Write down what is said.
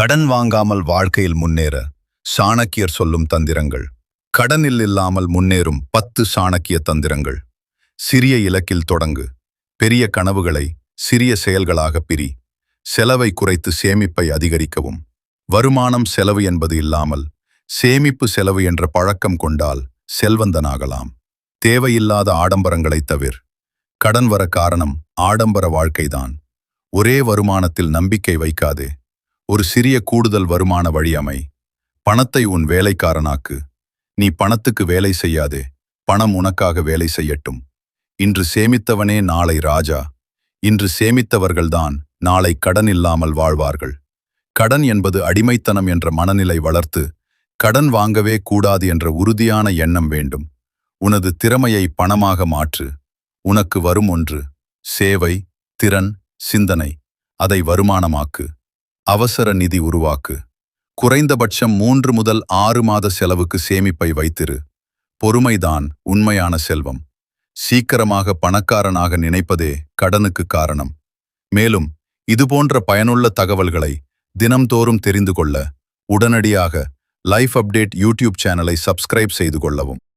கடன் வாங்காமல் வாழ்க்கையில் முன்னேற சாணக்கியர் சொல்லும் தந்திரங்கள். கடனில் இல்லாமல் முன்னேறும் பத்து சாணக்கிய தந்திரங்கள். சிறிய இலக்கில் தொடங்கு. பெரிய கனவுகளை சிறிய செயல்களாக பிரி. செலவை குறைத்து சேமிப்பை அதிகரிக்கவும். வருமானம் செலவு என்பது இல்லாமல் சேமிப்பு செலவு என்ற பழக்கம் கொண்டால் செல்வந்தனாகலாம். தேவையில்லாத ஆடம்பரங்களைத் தவிர. கடன் வர காரணம் ஆடம்பர வாழ்க்கைதான். ஒரே வருமானத்தில் நம்பிக்கை வைக்காதே. ஒரு சிறிய கூடுதல் வருமான வழியமை பணத்தை உன் வேலைக்காரனாக்கு. நீ பணத்துக்கு வேலை செய்யாதே பணம் உனக்காக வேலை செய்யட்டும். இன்று சேமித்தவனே நாளை ராஜா. இன்று சேமித்தவர்கள்தான் நாளை கடன் இல்லாமல் வாழ்வார்கள். கடன் என்பது அடிமைத்தனம் என்ற மனநிலை வளர்த்து கடன் வாங்கவே கூடாது என்ற உறுதியான எண்ணம் வேண்டும். உனது திறமையை பணமாக மாற்று. உனக்கு வரும் ஒன்று சேவை திறன் சிந்தனை. அதை வருமானமாக்கு. அவசர நிதி உருவாக்கு. குறைந்தபட்சம் மூன்று முதல் ஆறு மாத செலவுக்கு சேமிப்பை வைத்திரு. பொறுமைதான் உண்மையான செல்வம். சீக்கிரமாக பணக்காரனாக நினைப்பதே கடனுக்கு காரணம். மேலும் இதுபோன்ற பயனுள்ள தகவல்களை தினம்தோறும் தெரிந்து கொள்ள உடனடியாக லைஃப் அப்டேட் யூடியூப் சேனலை சப்ஸ்கிரைப் செய்து கொள்ளவும்.